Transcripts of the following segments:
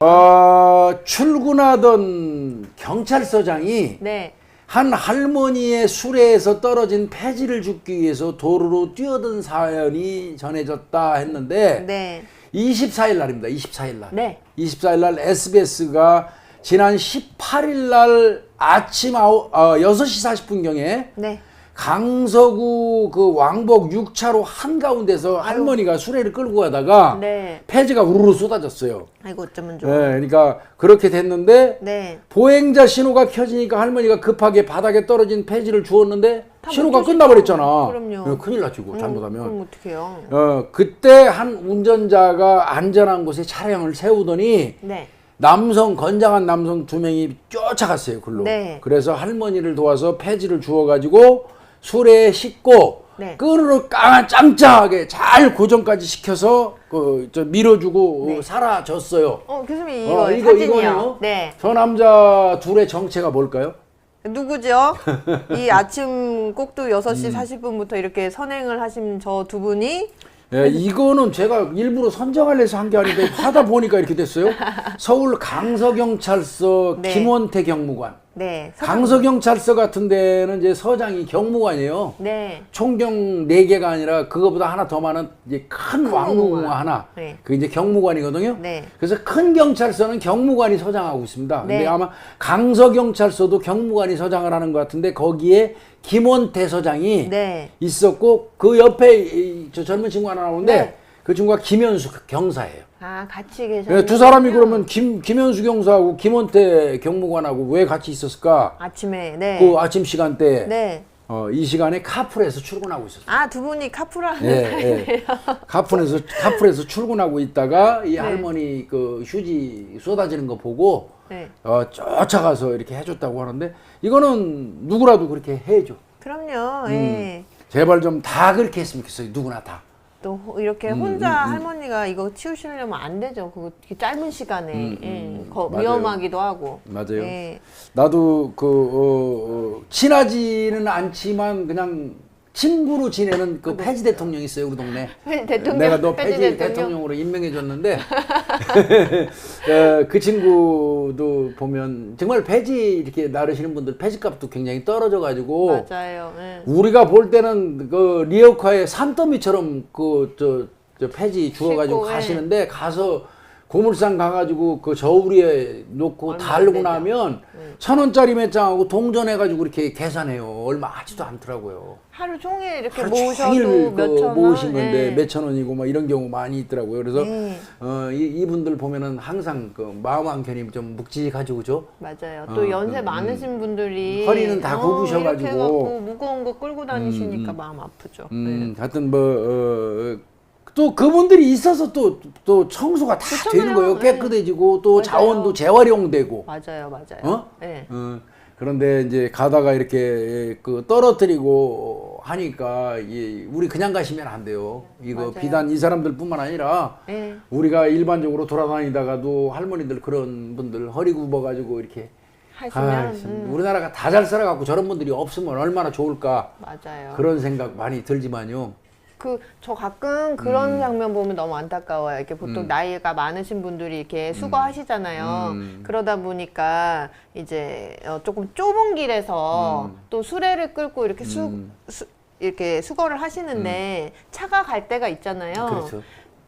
어, 출근하던 경찰서장이 네. 한 할머니의 수레에서 떨어진 폐지를 줍기 위해서 도로로 뛰어든 사연이 전해졌다 했는데 네. 24일 날입니다. 24일 날. 네. 24일 날 SBS가 지난 18일 날 아침 아홉, 어, 6시 40분경에 네. 강서구 그 왕복 6차로 한가운데서 할머니가 수레를 끌고 가다가 네. 폐지가 우르르 쏟아졌어요. 아이고 어쩌면 네, 좋아. 그러니까 그렇게 됐는데 네. 보행자 신호가 켜지니까 할머니가 급하게 바닥에 떨어진 폐지를 주웠는데 다 신호가. 끝나버렸잖아. 그럼요. 네, 큰일 났지, 그거 음, 잘못하면. 그럼 어떡해요? 어, 그때 한 운전자가 안전한 곳에 차량을 세우더니 네. 남성 건장한 남성 두 명이 쫓아갔어요 글로. 네. 그래서 할머니를 도와서 폐지를 주워가지고 수레에 싣고 네. 끈으로 까 짱짱하게 잘 고정까지 시켜서 그저 밀어주고 네. 사라졌어요. 어, 교수님 이거 어, 이거 사진이요. 이거요. 네. 저 남자 둘의 정체가 뭘까요? 누구죠? 이 아침 꼭두 음. 6시 40분부터 이렇게 선행을 하신 저 두 분이 예, 이거는 제가 일부러 선정하려서 한 게 아닌데 하다 보니까 이렇게 됐어요. 서울 강서경찰서 네. 김원태 경무관. 네. 서- 강서경찰서 같은 데는 이제 서장이 경무관이에요. 네. 총경 네개가 아니라 그거보다 하나 더 많은 이제 큰 경무관. 하나. 네. 그 이제 경무관이거든요. 네. 그래서 큰 경찰서는 경무관이 서장하고 있습니다. 근데 네. 아마 강서경찰서도 경무관이 서장을 하는 것 같은데 거기에 김원태 서장이 네. 있었고 그 옆에 이- 저 젊은 친구 하나 나오는데 네. 그 친구가 김현수 경사예요. 아, 같이 계셨네요. 예, 두 사람이 그러면 김 김현수 경사하고 김원태 경무관하고 왜 같이 있었을까? 아침에 네. 그 아침 시간대 네. 어, 이 시간에 카풀에서 출근하고 있었어요. 아, 두 분이 카풀하는 예, 사이예요. 예. 카풀에서 카풀에서 출근하고 있다가 이 네. 할머니 그 휴지 쏟아지는 거 보고 네. 어, 쫓아가서 이렇게 해줬다고 하는데 이거는 누구라도 그렇게 해줘. 그럼요. 음. 예. 제발 좀 다 그렇게 했으면 좋겠어요. 누구나 다. 또 이렇게 음, 혼자 할머니가 이거 치우시려면 안 되죠. 이렇게 짧은 시간에 음, 예. 음, 거- 맞아요. 위험하기도 하고. 맞아요. 예. 나도 그 어, 어, 친하지는 않지만 그냥 친구로 지내는 그 폐지 대통령 있어요 우리 동네. 폐지 대통령, 내가 너 폐지 폐지 대통령. 으로 임명해 줬는데 어, 그 친구도 보면 정말 폐지 이렇게 나르시는 분들 폐지값도 굉장히 떨어져 가지고 맞아요. 예. 우리가 볼 때는 그 리어카의 산더미처럼 그저저 폐지 주워 가지고 싣고, 예. 가시는데 가서 고물상 가가지고 그 저우리에 놓고 달고. 나면 천 원짜리 몇 장하고 동전해가지고 이렇게 계산해요. 얼마 하지도 않더라고요. 하루 종일 이렇게 하루 모으셔도 그 몇천 원 모으신 건데 예. 몇천 원이고 뭐 이런 경우 많이 있더라고요. 그래서 네. 어, 이, 이분들 보면은 항상 그 마음 한켠이 좀 묵직하죠, 그죠? 맞아요. 어, 또 연세 음, 많으신 분들이 허리는 다 어, 굽으셔가지고. 해갖고 무거운 거 끌고 다니시니까 음, 음. 마음 아프죠. 음, 하여튼 뭐, 어, 또 그분들이 있어서 또, 또 청소가 다 그렇잖아요. 되는 거예요. 네. 깨끗해지고 또 맞아요. 자원도 재활용되고. 네. 맞아요, 맞아요. 어? 네. 어, 그런데 이제 가다가 이렇게 그 떨어뜨리고 하니까 이 우리 그냥 가시면 안 돼요. 이거 맞아요. 비단 이 사람들뿐만 아니라 네. 우리가 일반적으로 돌아다니다가도 할머니들 그런 분들 허리 굽어가지고 이렇게 하시면 아, 음, 우리나라가 다 잘 살아갖고 저런 분들이 없으면 얼마나 좋을까 맞아요. 그런 생각 많이 들지만요. 그 저 가끔 그런 음. 장면 보면 너무 안타까워요. 이렇게 보통 나이가 많으신 분들이 이렇게 수거하시잖아요. 음. 그러다 보니까 이제 어, 조금 좁은 길에서 또 수레를 끌고 이렇게 수, 음. 수 이렇게 수거를 하시는데 차가 갈 때가 있잖아요. 그렇죠.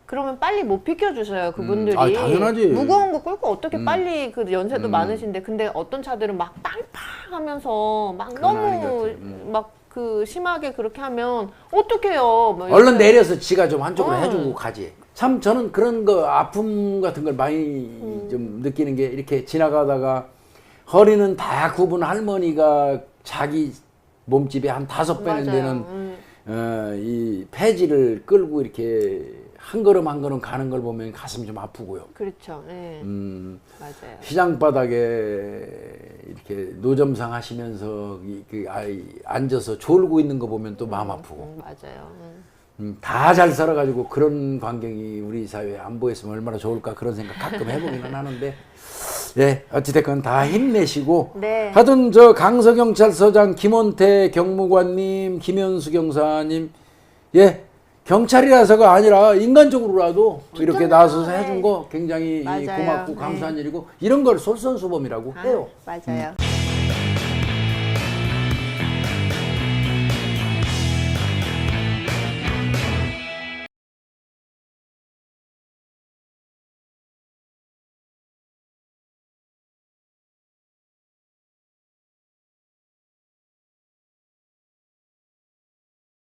그러면 빨리 못 비켜주셔요 그분들이 아, 당연하지. 무거운 거 끌고 어떻게 음. 빨리 그 연세도 음. 많으신데 근데 어떤 차들은 막 빵빵하면서 막 너무. 음. 막 그 심하게 그렇게 하면 어떡해요 뭐 얼른 내려서 지가 좀 한쪽으로 어. 해주고 가지. 참 저는 그런 거 아픔 같은 걸 많이 음. 좀 느끼는 게 이렇게 지나가다가 허리는 다 굽은 할머니가 자기 몸집에 한 다섯 배는 맞아요. 되는 음. 어, 이 폐지를 끌고 이렇게 한 걸음 한 걸음 가는 걸 보면 가슴이 좀 아프고요. 그렇죠 예 음, 맞아요 시장 바닥에 이렇게 노점상 하시면서 이, 그 아이 앉아서 졸고 있는 거 보면 또 마음 아프고. 음, 맞아요 음. 음, 다 잘 살아가지고 그런 광경이 우리 사회에 안 보였으면 얼마나 좋을까 그런 생각 가끔 해보기는 하는데 예 어찌됐건 다 힘내시고 네. 하여튼 저 강서경찰서장 김원태 경무관님 김현수 경사님 예 경찰이라서가 아니라 인간적으로라도 이렇게 좋잖아요. 나서서 네. 해준 거 굉장히 맞아요. 고맙고 네. 감사한 일이고 이런 걸 솔선수범이라고 해요. 맞아요.